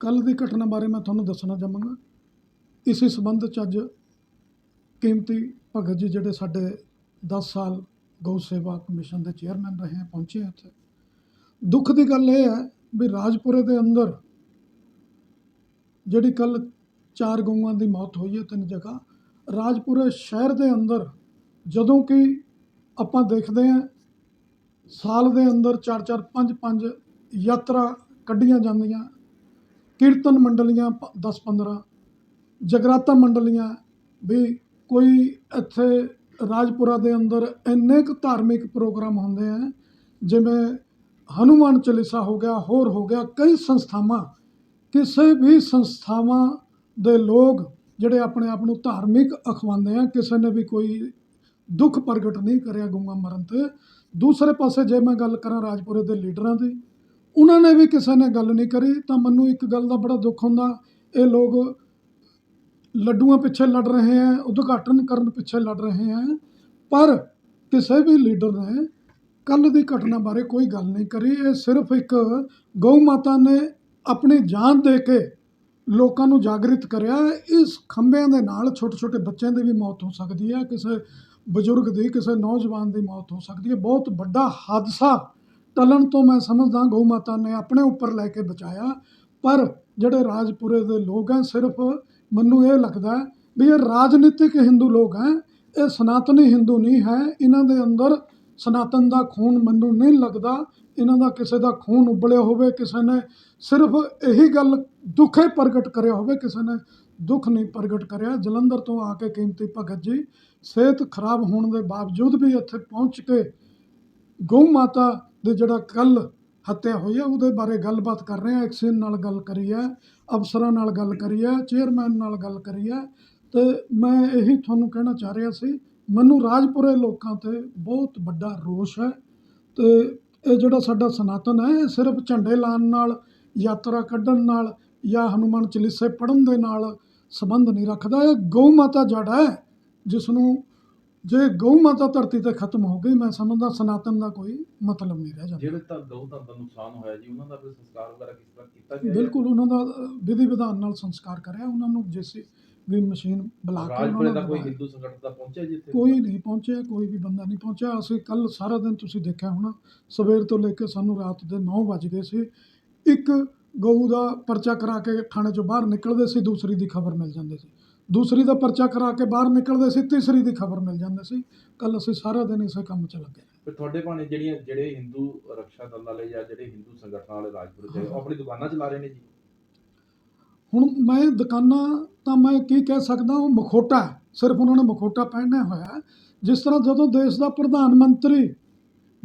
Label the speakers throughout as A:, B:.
A: ਕੱਲ੍ਹ ਦੀ ਘਟਨਾ ਬਾਰੇ ਮੈਂ ਤੁਹਾਨੂੰ ਦੱਸਣਾ ਚਾਹਾਂਗਾ। ਇਸੇ ਸੰਬੰਧ 'ਚ ਅੱਜ ਕੀਮਤੀ ਭਗਤ ਜੀ ਜਿਹੜੇ ਸਾਡੇ 10 ਸਾਲ ਗਊ ਸੇਵਾ ਕਮਿਸ਼ਨ ਦੇ ਚੇਅਰਮੈਨ ਰਹੇ ਹੈ ਪਹੁੰਚੇ ਉੱਥੇ ਦੁੱਖ ਦੀ ਗੱਲ ਇਹ ਹੈ ਵੀ ਰਾਜਪੁਰੇ ਦੇ ਅੰਦਰ ਜਿਹੜੀ ਕੱਲ ਚਾਰ ਗਊਆਂ ਦੀ ਮੌਤ ਹੋਈ ਹੈ ਤਿੰਨ ਜਗ੍ਹਾ, ਰਾਜਪੁਰੇ ਸ਼ਹਿਰ ਦੇ ਅੰਦਰ ਜਦੋਂ ਕਿ ਆਪਾਂ ਦੇਖਦੇ ਹਾਂ, ਸਾਲ ਦੇ ਅੰਦਰ ਚਾਰ ਚਾਰ ਪੰਜ ਪੰਜ ਯਾਤਰਾ ਕੱਢੀਆਂ ਜਾਂਦੀਆਂ। ਕੀਰਤਨ ਮੰਡਲੀਆਂ 10 15 ਜਗਰਾਤਾ ਮੰਡਲੀਆਂ ਵੀ ਕੋਈ ਇੱਥੇ ਰਾਜਪੁਰਾ ਦੇ ਅੰਦਰ ਇੰਨੇ ਕੁ ਧਾਰਮਿਕ ਪ੍ਰੋਗਰਾਮ ਹੁੰਦੇ ਆ, ਜਿਵੇਂ ਹਨੂਮਾਨ ਚਾਲੀਸਾ ਹੋ ਗਿਆ, ਹੋਰ ਹੋ ਗਿਆ, ਕਈ ਸੰਸਥਾਵਾਂ, ਕਿਸੇ ਵੀ ਸੰਸਥਾਵਾਂ ਦੇ ਲੋਕ ਜਿਹੜੇ ਆਪਣੇ ਆਪ ਨੂੰ ਧਾਰਮਿਕ ਅਖਵਾਉਂਦੇ ਆ, ਕਿਸੇ ਨੇ ਵੀ ਕੋਈ ਦੁੱਖ ਪ੍ਰਗਟ ਨਹੀਂ ਕਰਿਆ ਗਊਆਂ ਮਰਨ ਤੇ। ਦੂਸਰੇ ਪਾਸੇ ਜੇ ਮੈਂ ਗੱਲ ਕਰਾਂ ਰਾਜਪੁਰੇ ਦੇ ਲੀਡਰਾਂ ਦੀ ਉਹਨਾਂ ਨੇ ਵੀ ਕਿਸੇ ਨੇ ਗੱਲ ਨਹੀਂ ਕਰੀ, ਤਾਂ ਮੈਨੂੰ ਇੱਕ ਗੱਲ ਦਾ ਬੜਾ ਦੁੱਖ ਹੁੰਦਾ, ਇਹ ਲੋਕ ਲੱਡੂਆਂ ਪਿੱਛੇ ਲੜ ਰਹੇ ਹੈ ਉਦਘਾਟਨ ਕਰਨ ਪਿੱਛੇ ਲੜ ਰਹੇ ਹੈ ਪਰ ਕਿਸੇ ਵੀ ਲੀਡਰ ਨੇ ਕੱਲ ਦੀ ਘਟਨਾ ਬਾਰੇ ਕੋਈ ਗੱਲ ਨਹੀਂ ਕਰੀ, ਇਹ ਸਿਰਫ ਇੱਕ ਗਊ ਮਾਤਾ ਨੇ ਆਪਣੀ ਜਾਨ ਦੇ ਕੇ ਲੋਕਾਂ ਨੂੰ ਜਾਗਰਿਤ ਕਰਿਆ, ਇਸ ਖੰਭਿਆਂ ਦੇ ਨਾਲ ਛੋਟੇ ਛੋਟੇ ਬੱਚਿਆਂ ਦੀ ਵੀ ਮੌਤ ਹੋ ਸਕਦੀ ਹੈ, ਕਿਸੇ ਬਜ਼ੁਰਗ ਦੀ, ਕਿਸੇ ਨੌਜਵਾਨ ਦੀ ਮੌਤ ਹੋ ਸਕਦੀ ਹੈ, ਬਹੁਤ ਵੱਡਾ ਹਾਦਸਾ ਟਲਣ ਤੋਂ ਮੈਂ ਸਮਝਦਾ ਗਊ ਮਾਤਾ ਨੇ ਆਪਣੇ ਉੱਪਰ ਲੈ ਕੇ ਬਚਾਇਆ। ਪਰ ਜਿਹੜੇ ਰਾਜਪੁਰੇ ਦੇ ਲੋਕ ਹੈ, ਸਿਰਫ ਮੈਨੂੰ ਇਹ ਲੱਗਦਾ ਵੀ ਇਹ ਰਾਜਨੀਤਿਕ ਹਿੰਦੂ ਲੋਕ ਹੈ, ਇਹ ਸਨਾਤਨੀ ਹਿੰਦੂ ਨਹੀਂ ਹੈ। ਇਹਨਾਂ ਦੇ ਅੰਦਰ ਸਨਾਤਨ ਦਾ ਖੂਨ ਮੈਨੂੰ ਨਹੀਂ ਲੱਗਦਾ। ਇਹਨਾਂ ਦਾ ਕਿਸੇ ਦਾ ਖੂਨ ਉਬਲਿਆ ਹੋਵੇ, ਕਿਸੇ ਨੇ ਸਿਰਫ ਇਹੀ ਗੱਲ ਦੁੱਖ ਹੀ ਪ੍ਰਗਟ ਕਰਿਆ ਹੋਵੇ, ਕਿਸੇ ਨੇ ਦੁੱਖ ਨਹੀਂ ਪ੍ਰਗਟ ਕਰਿਆ। ਜਲੰਧਰ ਤੋਂ ਆ ਕੇ ਕੀਮਤੀ ਭਗਤ ਜੀ, ਸਿਹਤ ਖਰਾਬ ਹੋਣ ਦੇ ਬਾਵਜੂਦ ਵੀ ਇੱਥੇ ਪਹੁੰਚ ਕੇ ਗਊ ਮਾਤਾ ਦੇ ਜਿਹੜਾ ਕੱਲ ਹੱਤਿਆ ਹੋਈ ਹੈ, ਉਹਦੇ ਬਾਰੇ ਗੱਲਬਾਤ ਕਰ ਰਹੇ ਹਾਂ। ਐਕਸੀਨ ਨਾਲ ਗੱਲ ਕਰੀ ਹੈ ਅਫਸਰਾਂ ਨਾਲ ਗੱਲ ਕਰੀ ਹੈ ਚੇਅਰਮੈਨ ਨਾਲ ਗੱਲ ਕਰੀ ਹੈ ਤੇ ਮੈਂ ਇਹੀ ਤੁਹਾਨੂੰ ਕਹਿਣਾ ਚਾਹ ਰਿਹਾ ਸੀ, ਮੈਨੂੰ ਰਾਜਪੁਰੇ ਲੋਕਾਂ ਤੇ ਬਹੁਤ ਵੱਡਾ ਰੋਸ਼ ਹੈ। ਤੇ ਇਹ ਜਿਹੜਾ ਸਾਡਾ ਸਨਾਤਨ ਹੈ, ਇਹ ਸਿਰਫ ਝੰਡੇ ਲਾਉਣ ਨਾਲ, ਯਾਤਰਾ ਕੱਢਣ ਨਾਲ ਜਾਂ ਹਨੂਮਾਨ ਚਾਲੀਸੇ ਪੜ੍ਹਨ ਦੇ ਨਾਲ ਸੰਬੰਧ ਨਹੀਂ ਰੱਖਦਾ। ਇਹ ਗਊ ਮਾਤਾ ਜੜ ਹੈ ਜਿਸ ਨੂੰ ਜੇ ਗਊ ਮਾਤਾ ਧਰਤੀ ਤੇ ਖਤਮ ਹੋ ਗਈ ਮੈਂ ਸਮਝਦਾ ਸਨਾਤਨ ਦਾ ਕੋਈ ਮਤਲਬ ਨਹੀਂ ਰਹਿ ਜਾਂਦਾ।
B: ਜਿਹੜੇ ਤਾਂ ਗਊ ਦਾ ਨੁਕਸਾਨ ਹੋਇਆ ਜੀ ਉਹਨਾਂ ਦਾ ਕੋਈ ਸੰਸਕਾਰ ਵਗੈਰਾ ਕਿਸ ਤਰ੍ਹਾਂ ਕੀਤਾ ਗਿਆ?
A: ਬਿਲਕੁਲ ਉਹਨਾਂ ਦਾ ਵਿਧੀ ਵਿਧਾਨ ਨਾਲ ਸੰਸਕਾਰ ਕਰਿਆ ਉਹਨਾਂ ਨੂੰ ਜਿਸ ਵੀ ਮਸ਼ੀਨ ਬੁਲਾ ਕੇ
B: ਰਾਜਪੁਰੇ ਦਾ ਕੋਈ। ਹਿੰਦੂ ਸੰਗਠਨ ਦਾ ਪਹੁੰਚਿਆ ਜੀ ਇੱਥੇ?
A: ਕੋਈ ਨਹੀਂ ਪਹੁੰਚਿਆ ਕੋਈ ਵੀ ਬੰਦਾ ਨਹੀਂ ਪਹੁੰਚਿਆ। ਅਸੀਂ ਕੱਲ ਸਾਰਾ ਦਿਨ ਤੁਸੀਂ ਦੇਖਿਆ ਹੋਣਾ ਸਵੇਰ ਤੋਂ ਲੈ ਕੇ ਸਾਨੂੰ ਰਾਤ ਦੇ 9 ਵਜ ਗਏ ਸੀ। ਇੱਕ ਗਊ ਦਾ ਪਰਚਾ ਕਰਾ ਕੇ ਥਾਣੇ ਚੋਂ ਬਾਹਰ ਨਿਕਲਦੇ ਸੀ ਦੂਸਰੀ ਦੀ ਖਬਰ ਮਿਲ ਜਾਂਦੀ ਸੀ। ਦੂਸਰੀ ਦਾ ਪਰਚਾ ਕਰਾ ਕੇ ਬਾਹਰ ਨਿਕਲਦੇ ਸੀ ਤੀਸਰੀ ਦੀ ਖਬਰ ਮਿਲ ਜਾਂਦੀ ਸੀ। ਕੱਲ ਅਸੀਂ ਸਾਰਾ ਦਿਨ ਇਸੇ ਕੰਮ 'ਚ ਲੱਗੇ ਰਹੇ।
B: ਤੇ ਤੁਹਾਡੇ ਭਾਣੇ ਜਿਹੜੀਆਂ ਜਿਹੜੇ ਹਿੰਦੂ ਰੱਖਿਆ ਦਲ ਵਾਲੇ ਜਾਂ ਜਿਹੜੇ ਹਿੰਦੂ ਸੰਗਠਨਾਂ ਵਾਲੇ ਰਾਜਪੁਰੇ ਦੇ ਉਹ ਆਪਣੀ ਦੁਕਾਨਾਂ ਚਲਾ ਰਹੇ ਨੇ ਜੀ?
A: ਹੁਣ ਮੈਂ ਦੁਕਾਨਾਂ ਤਾਂ ਮੈਂ ਕੀ ਕਹਿ ਸਕਦਾ ਉਹ ਮਖੋਟਾ ਹੈ। ਸਿਰਫ ਉਹਨਾਂ ਨੇ ਮਖੋਟਾ ਪਹਿਨਿਆ ਹੋਇਆ ਹੈ। ਜਿਸ ਤਰ੍ਹਾਂ ਜਦੋਂ ਦੇਸ਼ ਦਾ ਪ੍ਰਧਾਨ ਮੰਤਰੀ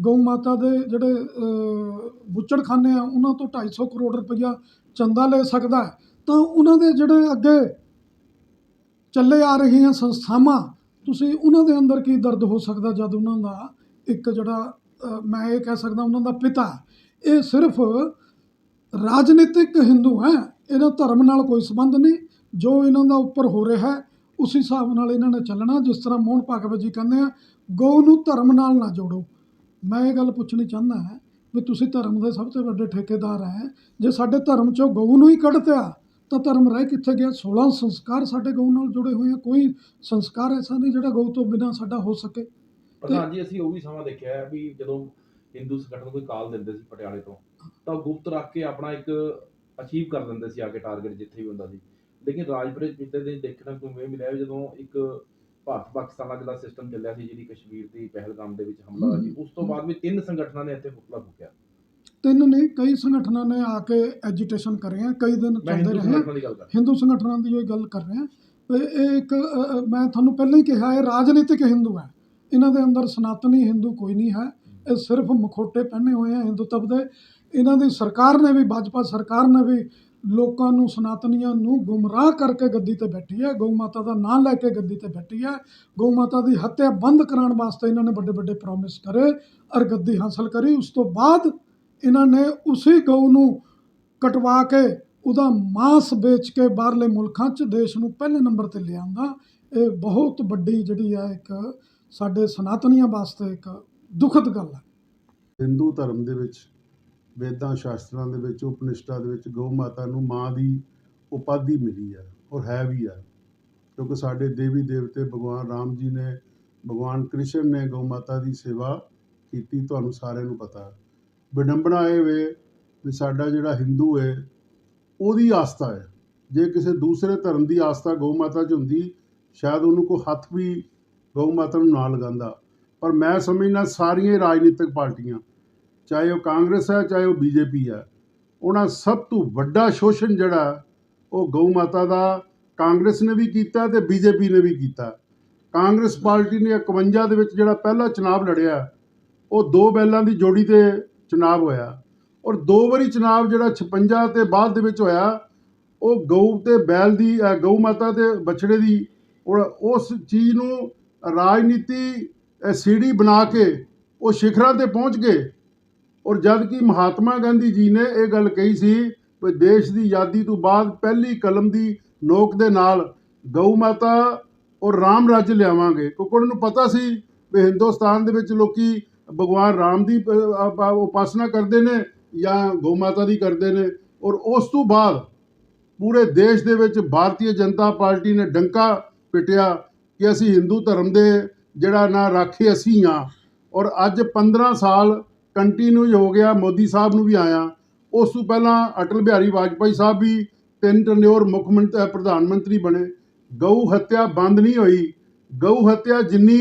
A: ਗਊ ਮਾਤਾ ਦੇ ਜਿਹੜੇ ਅਹ, ਬੁੱਚੜਖਾਨੇ ਆ ਉਹਨਾਂ ਤੋਂ 250 ਕਰੋੜ ਰੁਪਈਆ ਚੰਦਾ ਲੈ ਸਕਦਾ ਹੈ, ਤਾਂ ਉਹਨਾਂ ਦੇ ਜਿਹੜੇ ਅੱਗੇ ਚੱਲੇ ਆ ਰਹੀਆਂ ਸੰਸਥਾਵਾਂ, ਤੁਸੀਂ ਉਹਨਾਂ ਦੇ ਅੰਦਰ ਕੀ ਦਰਦ ਹੋ ਸਕਦਾ ਜਦ ਉਹਨਾਂ ਦਾ ਇੱਕ ਜਿਹੜਾ ਮੈਂ ਇਹ ਕਹਿ ਸਕਦਾ ਉਹਨਾਂ ਦਾ ਪਿਤਾ, ਇਹ ਸਿਰਫ ਰਾਜਨੀਤਿਕ ਹਿੰਦੂ ਹੈ, ਇਹਨਾਂ ਧਰਮ ਨਾਲ ਕੋਈ ਸੰਬੰਧ ਨਹੀਂ, ਜੋ ਇਹਨਾਂ ਦਾ ਉੱਪਰ ਹੋ ਰਿਹਾ ਹੈ, ਉਸ ਹਿਸਾਬ ਨਾਲ ਇਹਨਾਂ ਨੇ ਚੱਲਣਾ, ਜਿਸ ਤਰ੍ਹਾਂ ਮੋਹਨ ਭਾਗਵਤ ਜੀ ਕਹਿੰਦੇ ਆ, ਗਊ ਨੂੰ ਧਰਮ ਨਾਲ ਨਾ ਜੋੜੋ। ਮੈਂ ਇਹ ਗੱਲ ਪੁੱਛਣੀ ਚਾਹੁੰਦਾ ਹਾਂ ਵੀ ਤੁਸੀਂ ਧਰਮ ਦੇ ਸਭ ਤੋਂ ਵੱਡੇ ਠੇਕੇਦਾਰ ਹੈ, ਜੇ ਸਾਡੇ ਧਰਮ ਚੋਂ ਗਊ ਨੂੰ ਹੀ ਕੱਢ ਤਿਆ ਤਾਂ ਧਰਮ ਰਹਿ ਕਿੱਥੇ ਗਿਆ? 16 ਸੰਸਕਾਰ ਸਾਡੇ ਗਊ ਨਾਲ ਜੁੜੇ ਹੋਏ ਆ। ਕੋਈ ਸੰਸਕਾਰ ਐਸਾ ਨਹੀਂ ਜਿਹੜਾ ਗਊ ਤੋਂ ਬਿਨਾਂ ਸਾਡਾ ਹੋ ਸਕੇ।
B: ਪ੍ਰਧਾਨ ਜੀ ਅਸੀਂ ਉਹ ਵੀ ਸਮਾਂ ਦੇਖਿਆ ਹੈ ਵੀ ਜਦੋਂ ਹਿੰਦੂ ਸੰਗਠਨ ਕੋਈ ਕਾਲ ਦਿੰਦੇ ਸੀ ਪਟਿਆਲੇ ਤੋਂ ਤਾਂ ਗੁਪਤ ਰੱਖ ਕੇ ਆਪਣਾ ਇੱਕ ਅਚੀਵ ਕਰ ਦਿੰਦੇ ਸੀ ਆ ਕੇ ਟਾਰਗੇਟ ਜਿੱਥੇ ਵੀ ਹੁੰਦਾ ਸੀ। ਲੇਕਿਨ ਰਾਜਪੁਰੇ ਜਿੱਤੇ ਦੇ ਦੇਖਣ ਇਹ ਮਿਲਿਆ ਜਦੋਂ ਇੱਕ ਭਾਰਤ ਪਾਕਿਸਤਾਨ ਦਾ ਜਿਹੜਾ ਸਿਸਟਮ ਚੱਲਿਆ ਸੀ ਜਿਹੜੀ ਕਸ਼ਮੀਰ ਦੀ ਪਹਿਲਗਾਮ ਦੇ ਵਿੱਚ ਹਮਲਾ ਹੋਇਆ ਸੀ ਉਸ ਤੋਂ ਬਾਅਦ ਵੀ ਤਿੰਨ ਸੰਗਠਨਾਂ ਨੇ ਇੱਥੇ ਪੁਤਲਾ ਫੂਕਿਆ
A: ਤਿੰਨ ਨਹੀਂ ਕਈ ਸੰਗਠਨਾਂ ਨੇ ਆ ਕੇ ਐਜੀਟੇਸ਼ਨ ਕਰੇ ਆ ਕਈ ਦਿਨ ਚੱਲਦੇ ਰਹੇ ਆ। ਹਿੰਦੂ ਸੰਗਠਨਾਂ ਦੀ ਇਹ ਗੱਲ ਕਰ ਰਹੇ ਹਾਂ ਇਹ ਇੱਕ ਮੈਂ ਤੁਹਾਨੂੰ ਪਹਿਲਾਂ ਹੀ ਕਿਹਾ ਇਹ ਰਾਜਨੀਤਿਕ ਹਿੰਦੂ ਹੈ। ਇਹਨਾਂ ਦੇ ਅੰਦਰ ਸਨਾਤਨੀ ਹਿੰਦੂ ਕੋਈ ਨਹੀਂ ਹੈ। ਇਹ ਸਿਰਫ ਮਖੋਟੇ ਪਹਿਨੇ ਹੋਏ ਆ ਹਿੰਦੂਤਵ ਦੇ। ਇਹਨਾਂ ਦੀ ਸਰਕਾਰ ਨੇ ਵੀ ਭਾਜਪਾ ਸਰਕਾਰ ਨੇ ਵੀ ਲੋਕਾਂ ਨੂੰ ਸਨਾਤਨੀਆਂ ਨੂੰ ਗੁੰਮਰਾਹ ਕਰਕੇ ਗੱਦੀ ਤੇ ਬੈਠੀ ਹੈ। ਗਊ ਮਾਤਾ ਦਾ ਨਾਂ ਲੈ ਕੇ ਗੱਦੀ ਤੇ ਬੈਠੀ ਹੈ। ਗਊ ਮਾਤਾ ਦੀ ਹੱਤਿਆ ਬੰਦ ਕਰਾਉਣ ਵਾਸਤੇ ਇਹਨਾਂ ਨੇ ਵੱਡੇ ਵੱਡੇ ਪ੍ਰੋਮਿਸ ਕਰੇ ਔਰ ਗੱਦੀ ਹਾਸਲ ਕਰੀ। ਉਸ ਤੋਂ ਬਾਅਦ ਇਹਨਾਂ ਨੇ ਉਸੇ ਗਊ ਨੂੰ ਕਟਵਾ ਕੇ ਉਹਦਾ ਮਾਸ ਵੇਚ ਕੇ ਬਾਹਰਲੇ ਮੁਲਕਾਂ 'ਚ, ਦੇਸ਼ ਨੂੰ ਪਹਿਲੇ ਨੰਬਰ ਤੇ ਲਿਆਂਦਾ। ਇਹ ਬਹੁਤ ਵੱਡੀ ਜਿਹੜੀ ਆ ਇੱਕ ਸਾਡੇ ਸਨਾਤਨੀਆਂ ਵਾਸਤੇ ਇੱਕ ਦੁਖਦ ਗੱਲ ਹੈ
C: ਹਿੰਦੂ ਧਰਮ ਦੇ ਵਿੱਚ, ਵੇਦਾਂ ਸ਼ਾਸਤਰਾਂ ਦੇ ਵਿੱਚ ਉਪਨਿਸ਼ਦਾਂ ਦੇ ਵਿੱਚ ਗਊ ਮਾਤਾ ਨੂੰ ਮਾਂ ਦੀ ਉਪਾਧੀ ਮਿਲੀ ਹੈ ਔਰ ਹੈ ਵੀ ਹੈ ਕਿਉਂਕਿ ਸਾਡੇ ਦੇਵੀ ਦੇਵਤੇ ਭਗਵਾਨ ਰਾਮ ਜੀ ਨੇ, ਭਗਵਾਨ ਕ੍ਰਿਸ਼ਨ ਨੇ ਗਊ ਮਾਤਾ ਦੀ ਸੇਵਾ ਕੀਤੀ, ਤੁਹਾਨੂੰ ਸਾਰਿਆਂ ਨੂੰ ਪਤਾ। ਵਿਡੰਬਣਾ ਇਹ ਵੇ ਵੀ ਸਾਡਾ ਜਿਹੜਾ ਹਿੰਦੂ ਹੈ, ਉਹਦੀ ਆਸਥਾ ਹੈ। ਜੇ ਕਿਸੇ ਦੂਸਰੇ ਧਰਮ ਦੀ ਆਸਥਾ ਗਊ ਮਾਤਾ 'ਚ ਹੁੰਦੀ, ਸ਼ਾਇਦ ਉਹਨੂੰ ਕੋਈ ਹੱਥ ਵੀ ਗਊ ਮਾਤਾ ਨੂੰ ਨਾ ਲਗਾਉਂਦਾ। ਪਰ ਮੈਂ ਸਮਝਣਾ ਸਾਰੀਆਂ ਰਾਜਨੀਤਿਕ ਪਾਰਟੀਆਂ, ਚਾਹੇ ਉਹ ਕਾਂਗਰਸ ਹੈ, ਚਾਹੇ ਉਹ ਬੀਜੇਪੀ ਹੈ, ਉਹਨਾਂ ਸਭ ਤੋਂ ਵੱਡਾ ਸ਼ੋਸ਼ਣ ਜਿਹੜਾ, ਉਹ ਗਊ ਮਾਤਾ ਦਾ ਕਾਂਗਰਸ ਨੇ ਵੀ ਕੀਤਾ ਤੇ ਬੀਜੇਪੀ ਨੇ ਵੀ ਕੀਤਾ। ਕਾਂਗਰਸ ਪਾਰਟੀ ਨੇ 51 ਦੇ ਵਿੱਚ ਜਿਹੜਾ ਪਹਿਲਾ ਚੁਣਾਵ ਲੜਿਆ, ਉਹ ਦੋ ਬੈਲਾਂ ਦੀ ਜੋੜੀ ਤੇ ਚੁਣਾਵ ਹੋਇਆ। ਔਰ ਦੋ ਵਾਰੀ ਚੁਣਾਵ ਜਿਹੜਾ 56 ਤੇ ਬਾਅਦ ਦੇ ਵਿੱਚ ਹੋਇਆ, ਉਹ ਗਊ ਤੇ ਬੈਲ ਦੀ ਗਊ ਮਾਤਾ ਤੇ ਬਛੜੇ ਦੀ, ਔਰ ਉਸ ਚੀਜ਼ ਨੂੰ ਰਾਜਨੀਤੀ ਸੀੜੀ ਬਣਾ ਕੇ ਉਹ ਸਿਖਰਾਂ ਤੇ ਪਹੁੰਚ ਗਏ। ਔਰ ਜਦ ਕਿ ਮਹਾਤਮਾ ਗਾਂਧੀ ਜੀ ਨੇ ਇਹ ਗੱਲ ਕਹੀ ਸੀ ਵੀ ਦੇਸ਼ ਦੀ ਆਜ਼ਾਦੀ ਤੋਂ ਬਾਅਦ ਪਹਿਲੀ ਕਲਮ ਦੀ ਨੋਕ ਦੇ ਨਾਲ ਗਊ ਮਾਤਾ ਔਰ ਰਾਮ ਰਾਜ ਲਿਆਵਾਂਗੇ। ਕਿਉਂਕਿ ਉਹਨਾਂ ਨੂੰ ਪਤਾ ਸੀ ਵੀ ਹਿੰਦੁਸਤਾਨ ਦੇ ਵਿੱਚ ਲੋਕੀ ਭਗਵਾਨ ਰਾਮ ਦੀ ਉਪਾਸਨਾ ਕਰਦੇ ਨੇ ਜਾਂ ਗਊ ਮਾਤਾ ਦੀ ਕਰਦੇ ਨੇ। ਔਰ ਉਸ ਤੋਂ ਬਾਅਦ ਪੂਰੇ ਦੇਸ਼ ਦੇ ਵਿੱਚ ਭਾਰਤੀ ਜਨਤਾ ਪਾਰਟੀ ਨੇ ਡੰਕਾ ਪਿਟਿਆ ਕਿ ਅਸੀਂ ਹਿੰਦੂ ਧਰਮ ਦੇ ਜਿਹੜਾ ਨਾ ਰਾਖੇ ਅਸੀਂ ਹਾਂ ਔਰ ਅੱਜ 15 ਸਾਲ ਕੰਟੀਨਿਊ ਹੋ ਗਿਆ, ਮੋਦੀ ਸਾਹਿਬ ਨੂੰ ਵੀ ਆਇਆ। ਉਸ ਤੋਂ ਪਹਿਲਾਂ ਅਟਲ ਬਿਹਾਰੀ ਵਾਜਪਾਈ ਸਾਹਿਬ ਵੀ ਤਿੰਨ ਟਨਿਓਰ ਮੁੱਖ ਮੰਤਰੀ ਪ੍ਰਧਾਨ ਮੰਤਰੀ ਬਣੇ। ਗਊ ਹੱਤਿਆ ਬੰਦ ਨਹੀਂ ਹੋਈ। ਗਊ ਹੱਤਿਆ ਜਿੰਨੀ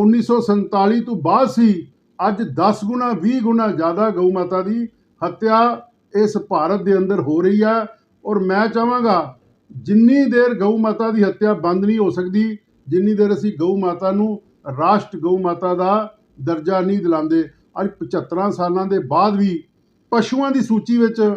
C: 1947 ਤੋਂ ਬਾਅਦ ਸੀ, ਅੱਜ 10 ਗੁਣਾ 20 ਗੁਣਾ ਜ਼ਿਆਦਾ ਗਊ ਮਾਤਾ ਦੀ ਹੱਤਿਆ ਇਸ ਭਾਰਤ ਦੇ ਅੰਦਰ ਹੋ ਰਹੀ ਹੈ ਔਰ ਮੈਂ ਚਾਹਾਂਗਾ ਜਿੰਨੀ ਦੇਰ ਗਊ ਮਾਤਾ ਦੀ ਹੱਤਿਆ ਬੰਦ ਨਹੀਂ ਹੋ ਸਕਦੀ, ਜਿੰਨੀ ਦੇਰ ਅਸੀਂ ਗਊ ਮਾਤਾ ਨੂੰ ਰਾਸ਼ਟਰ ਗਊ ਮਾਤਾ ਦਾ ਦਰਜਾ ਨਹੀਂ ਦਿਲਾਉਂਦੇ। ਅੱਜ 75 ਸਾਲਾਂ ਦੇ ਬਾਅਦ ਵੀ ਪਸ਼ੂਆਂ ਦੀ ਸੂਚੀ ਵਿੱਚ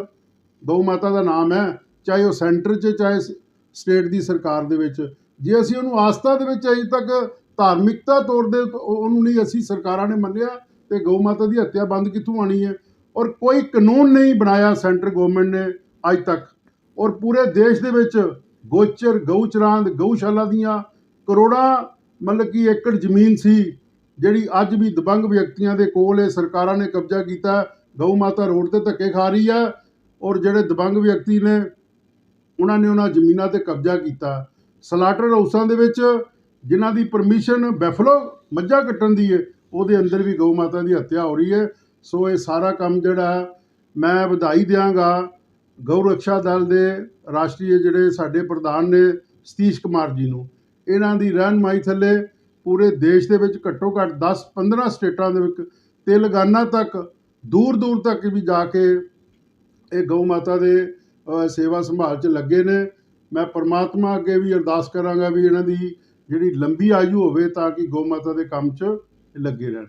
C: ਗਊ ਮਾਤਾ ਦਾ ਨਾਮ ਹੈ, ਚਾਹੇ ਉਹ ਸੈਂਟਰ 'ਚ, ਚਾਹੇ ਸ- ਸਟੇਟ ਦੀ ਸਰਕਾਰ ਦੇ ਵਿੱਚ। ਜੇ ਅਸੀਂ ਉਹਨੂੰ ਆਸਥਾ ਦੇ ਵਿੱਚ ਅਜੇ ਤੱਕ ਧਾਰਮਿਕਤਾ ਤੌਰ ਦੇ ਉਹਨੂੰ ਨਹੀਂ ਅਸੀਂ ਸਰਕਾਰਾਂ ਨੇ ਮੰਨਿਆ ਤੇ ਗਊ ਮਾਤਾ ਦੀ ਹੱਤਿਆ ਬੰਦ ਕਿੱਥੋਂ ਆਣੀ ਹੈ? ਔਰ ਕੋਈ ਕਾਨੂੰਨ ਨਹੀਂ ਬਣਾਇਆ ਸੈਂਟਰ ਗਵਰਨਮੈਂਟ ਨੇ ਅੱਜ ਤੱਕ। ਔਰ ਪੂਰੇ ਦੇਸ਼ ਦੇ ਵਿੱਚ ਗੋਚਰ, ਗਊ ਚਰਾਂਦ, ਗਊਸ਼ਾਲਾ ਦੀਆਂ ਕਰੋੜਾਂ ਮਤਲਬ ਕਿ ਏਕੜ ਜ਼ਮੀਨ ਸੀ, ਜਿਹੜੀ ਅੱਜ ਵੀ ਦਬੰਗ ਵਿਅਕਤੀਆਂ ਦੇ ਕੋਲ ਹੈ। ਸਰਕਾਰਾਂ ਨੇ ਕਬਜ਼ਾ ਕੀਤਾ। ਗਊ ਮਾਤਾ ਰੋਡ ਤੇ ਧੱਕੇ ਖਾ ਰਹੀ ਹੈ ਔਰ ਜਿਹੜੇ ਦਬੰਗ ਵਿਅਕਤੀ ਨੇ, ਉਹਨਾਂ ਨੇ ਉਹਨਾਂ ਜ਼ਮੀਨਾਂ ਤੇ ਕਬਜ਼ਾ ਕੀਤਾ। ਸਲਾਟਰ ਹਾਊਸਾਂ ਦੇ ਵਿੱਚ ਜਿਨ੍ਹਾਂ ਦੀ ਪਰਮਿਸ਼ਨ ਬੈਫਲੋ ਮੱਝਾਂ ਕੱਟਣ ਦੀ ਹੈ, ਉਹਦੇ ਅੰਦਰ ਵੀ ਗਊ ਮਾਤਾ ਦੀ ਹੱਤਿਆ ਹੋ ਰਹੀ ਹੈ। ਸੋ ਇਹ ਸਾਰਾ ਕੰਮ ਜਿਹੜਾ ਮੈਂ ਵਧਾਈ ਦਿਆਂਗਾ ਗਊ ਰੱਖਿਆ ਦਲ ਦੇ ਰਾਸ਼ਟਰੀ ਜਿਹੜੇ ਸਾਡੇ ਪ੍ਰਧਾਨ ਨੇ ਸਤੀਸ਼ ਕੁਮਾਰ ਜੀ ਨੂੰ। ਇਹਨਾਂ ਦੀ ਰਹਿਨਮਾਈ ਥੱਲੇ ਪੂਰੇ ਦੇਸ਼ ਦੇ ਵਿੱਚ ਘੱਟੋ ਘੱਟ 10 15 ਸਟੇਟਾਂ ਦੇ ਵਿੱਚ ਤੇਲੰਗਾਨਾ ਤੱਕ ਦੂਰ ਦੂਰ ਤੱਕ ਵੀ ਜਾ ਕੇ ਇਹ ਗਊ ਮਾਤਾ ਦੇ ਸੇਵਾ ਸੰਭਾਲ 'ਚ ਲੱਗੇ ਨੇ। ਮੈਂ ਪਰਮਾਤਮਾ ਅੱਗੇ ਵੀ ਅਰਦਾਸ ਕਰਾਂਗਾ ਵੀ ਇਹਨਾਂ ਦੀ ਜਿਹੜੀ ਲੰਬੀ ਆਯੂ ਹੋਵੇ ਤਾਂ ਕਿ ਗਊ ਮਾਤਾ ਦੇ ਕੰਮ 'ਚ ਲੱਗੇ ਰਹਿਣ।